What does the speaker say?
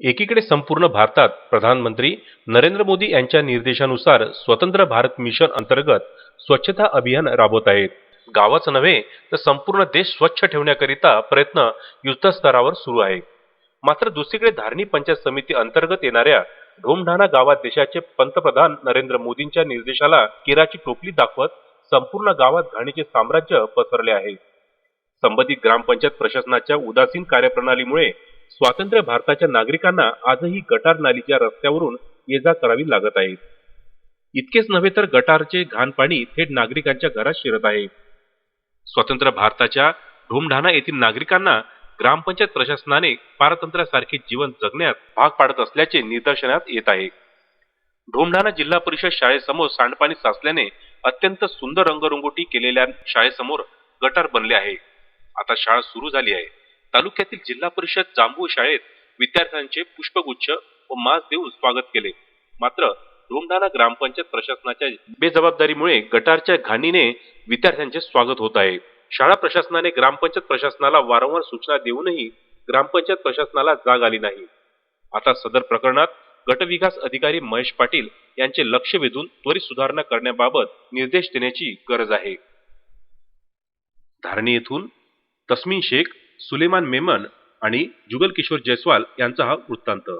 एकीकडे संपूर्ण भारतात प्रधानमंत्री नरेंद्र मोदी यांच्या निर्देशानुसार स्वतंत्र भारत मिशन अंतर्गत स्वच्छता अभियान राबवत आहेत. गावाच नव्हे तर संपूर्ण देश स्वच्छ ठेवण्याकरिता प्रयत्न युद्धस्तरावर सुरू आहे मात्र दुसरीकडे धारणी पंचायत समिती अंतर्गत येणाऱ्या ढोमढाणा गावात देशाचे पंतप्रधान नरेंद्र मोदींच्या निर्देशाला केराची टोपली दाखवत संपूर्ण गावात घाणीचे साम्राज्य पसरले आहे. संबंधित ग्रामपंचायत प्रशासनाच्या उदासीन कार्यप्रणालीमुळे स्वातंत्र्य भारताच्या नागरिकांना आजही गटार नालीच्या रस्त्यावरून ये जा करावी लागत आहे. इतकेच नव्हे तर गटारचे घाण पाणी थेट नागरिकांच्या घरात शिरत आहे. स्वतंत्र भारताच्या ढोमढाणा येथील नागरिकांना ग्रामपंचायत प्रशासनाने पारतंत्र्यासारखे जीवन जगण्यात भाग पाडत असल्याचे निदर्शनात येत आहे. ढोमढाणा जिल्हा परिषद शाळेसमोर सांडपाणी साचल्याने अत्यंत सुंदर रंगरंगोटी केलेल्या शाळेसमोर गटार बनले आहे. आता शाळा सुरू झाली आहे. तालुक्यातील जिल्हा परिषद जांभू शाळेत विद्यार्थ्यांचे पुष्पगुच्छ व मास देऊन स्वागत केले. मात्र ढोमढाणा ग्रामपंचायत प्रशासनाच्या बेजबाबदारीमुळे गटारच्या घाणीने विद्यार्थ्यांचे स्वागत होत आहे. शाळा प्रशासनाने ग्रामपंचायत प्रशासनाला वारंवार सूचना देऊनही ग्रामपंचायत प्रशासनाला जाग आली नाही. आता सदर प्रकरणात गटविकास अधिकारी महेश पाटील यांचे लक्ष वेधून त्वरित सुधारणा करण्याबाबत निर्देश देण्याची गरज आहे. धारणी येथून तस्मिन शेख सुलेमान मेमन आणि जुगल किशोर जयस्वाल यांचा हा वृत्तांत.